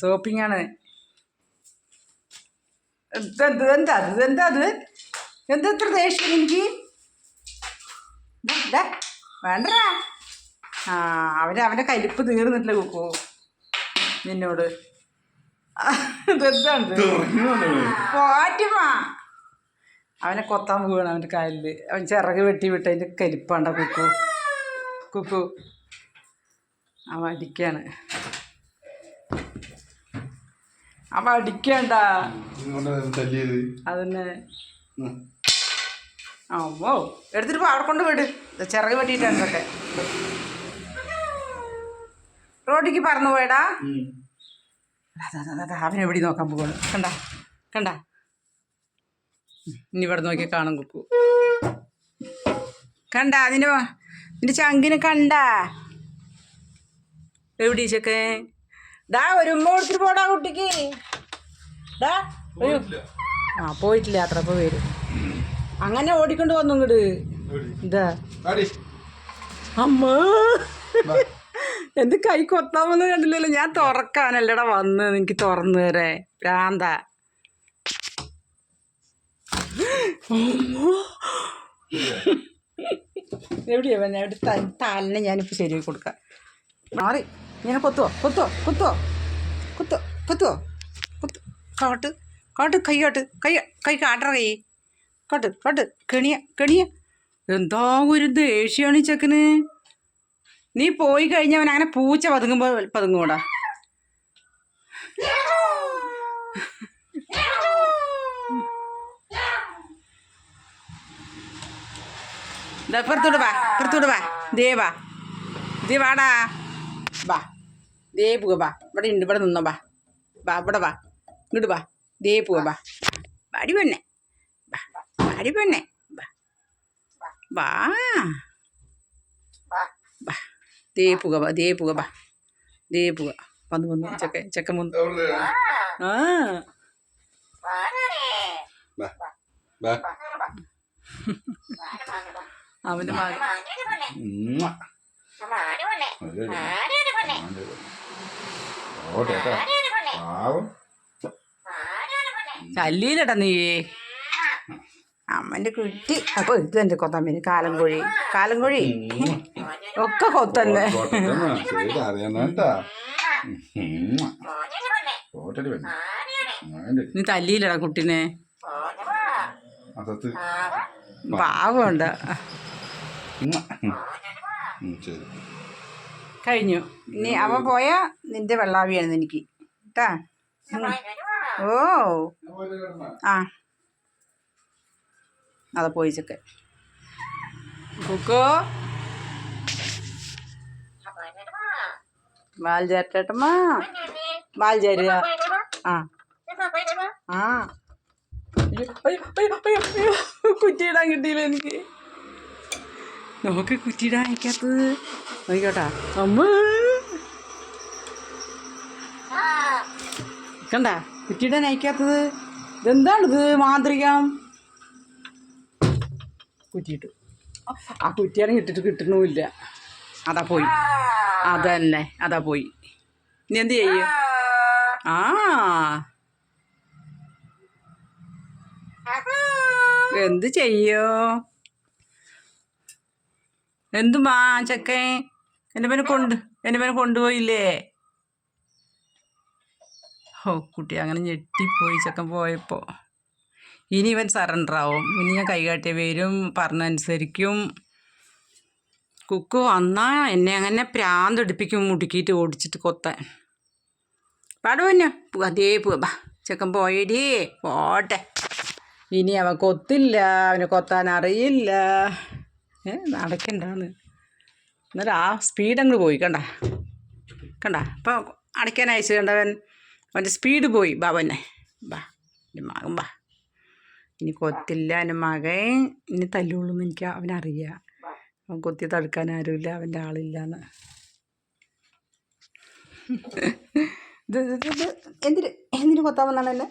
Soaping ആണ് എന്ത് എന്താ എന്താ ഇത്ര ദേഷ്യം എനിക്ക് വേണ്ടടാ. ആ അവന് അവന്റെ കലിപ്പ് തീർന്നിട്ടില്ല കുക്കു. നിന്നോട്. ഇതെന്താണ് പോറ്റുമാ അവനെ കൊത്താൻ പോവാണ് അവന്റെ കാലിൽ അവൻ ചിറക് വെട്ടി വിട്ട് അതിന്റെ കലിപ്പാണ്ട കുക്കു. കുക്കു. അവ അടിക്കാണ്. അവ അടിക്കണ്ട. അതന്നെ. ആ ഓ എടുത്തിട്ട് അവിടെ കൊണ്ട് വിട്. ചിറക് വെട്ടിയിട്ടാണ് റോഡിക്ക് പറന്നു പോയടാ. അവനെ എവിടെ നോക്കാൻ പോകുന്നു കണ്ട കണ്ട. ഇനി ഇവിടെ നോക്കി കാണും കുക്കു. കണ്ട അതിന് നിന്റെ ചങ്കിനെ കണ്ട? എവിടെ ചെക്കേ ഡാ ഒരു ഉമ്മ കൊടുത്തിട്ട് പോടാ കുട്ടിക്ക്. ഡാ ഒരു ആ പോയിട്ടില്ല അത്ര അപ്പോൾ വരും അങ്ങനെ ഓടിക്കൊണ്ട് വന്നു ഇങ്ങോട്ട് ഇതാ. അമ്മ. എന്ത് കൈ കൊത്താമെന്ന് കണ്ടില്ലല്ലോ. ഞാൻ തുറക്കാനല്ലടാ വന്ന്. എനിക്ക് തുറന്നു തരേ. ഭ്രാന്ത. എവിടെയാ പിന്നെ എവിടെ താലിനെ ഞാനിപ്പോൾ ശരിയാക്കി കൊടുക്കാം. മാറി. ഇങ്ങനെ കൊത്തുവോ? കൊത്തുവോ? കുത്തുവോ? കുത്തോ കുത്തുവോ? കുത്തു. കാട്ട്. കാട്ട്. കൈ കാട്ട്. കൈ കൈ കാട്ടറ കൈ. കാട്ട്. കാട്ട്. കെണിയ. കെണിയ. എന്താ ഒരു ദേഷ്യാണ് ഈ ചെക്കന്? നീ പോയി കഴിഞ്ഞവൻ അങ്ങനെ പൂച്ച പതുങ്ങുമ്പോൾ പതുങ്ങൂടാ ദാ പുറത്തോട്ട് വാ പുറത്തോട്ട് വാ. ദേ വാ. ദേ വാടാ. വാ. ദേ പോവാ വാ. ഇവിടെ ഉണ്ട് ഇവിടെ നിന്നോ വാ. വാ ഇവിടെ വാ. ഇങ്ങോട്ട് വാ. ദേ പോവാ വാ. വാടി പെണ്ണെ വാ വാടി പെണ്ണെ വാ. വാ. വാ. ദേ വാ. ദേ വാ. ദേ പോക. വന്നു വന്നു ചെക്ക ചെക്കൻ വന്നു? ആ. വാ. വാ. അവന്റെ മകൻ ഉമ്മ. അതെ. അതെ. ഓട്ടെ കേട്ടോ. പാവം. ചല്ലിയിലടാ നീ അമ്മന്റെ കുട്ടി അപ്പൊ ഇത് എന്റെ കൊത്തമ്മേന് കാലം കോഴി കാലം കോഴി ഉമ്മ. ഒക്കെ കൊത്തന്നെ. നീ തല്ലിയില്ലടാ കുട്ടീനെ. പാവമുണ്ട് ശരി. കഴിഞ്ഞു. ഇനി അവ പോയാ നിന്റെ വെള്ളാവിയാണ് എനിക്ക്. കേട്ടാ. ഓ. ആ. അത പോയി ചെക്ക്. കുക്കോ. വാൽ ചേട്ടേട്ടമ്മ വാൽ ചേരുക ആ ആ. കുറ്റിയിടാൻ കിട്ടിയില്ല എനിക്ക്. നോക്ക് കുറ്റിയിടാൻ അയക്കാത്തത് നോക്കിക്കോട്ടാ. അമ്മ. കണ്ട? കുറ്റിയിടാൻ അയക്കാത്തത് ഇതെന്താണിത്? മാന്ത്രികം. കുറ്റിയിട്ടു. ആ കുറ്റിയാണെങ്കിൽ ഇട്ടിട്ട് കിട്ടണമില്ല. അതാ പോയി. അതന്നെ. അതാ പോയി. ഇനി എന്ത് ചെയ്യും? ആ. എന്ത് ചെയ്യോ? എന്തുമാ ചെക്കൻ എന്റെ പേര് കൊണ്ട് എന്റെ പേര് കൊണ്ടുപോയില്ലേ? ഓ കുട്ടി അങ്ങനെ ഞെട്ടിപ്പോയി ചെക്കൻ പോയപ്പോ. ഇനി ഇവൻ സറണ്ടർ ആവും. ഇനി ഞാൻ കൈകാട്ടിയ വരും പറഞ്ഞനുസരിക്കും. കുക്കു വന്നാ എന്നെ അങ്ങനെ പ്രാന്ത് എടുപ്പിക്കും മുടുക്കിയിട്ട് ഓടിച്ചിട്ട് കൊത്താൻ. പാടു പിന്നെ. അതേ പോവാ ചെക്കൻ പോയടി. പോട്ടെ. ഇനി അവൻ കൊത്തില്ല അവന് കൊത്താൻ അറിയില്ല. അടയ്ക്കണ്ടാന്ന് എന്നാലും ആ സ്പീഡ് അങ്ങ് പോയി കണ്ട? കണ്ട? അപ്പോൾ അടയ്ക്കാൻ അയച്ചു കണ്ടവൻ അവന്റെ സ്പീഡ് പോയി. ബാബന്നെ ബാ എന്റെ മകൻ ബാ. ഇനി കൊത്തില്ല എന്റെ മകൻ. ഇനി തല്ലുള്ളൂ എന്ന് എനിക്ക് അവനറിയാം. അവൻ കൊത്തി തടുക്കാൻ ആരുമില്ല അവന്റെ ആളില്ലാന്ന്. എന്തിന്? എന്തിന് കൊത്താൻ വന്നാണ് എന്നെ?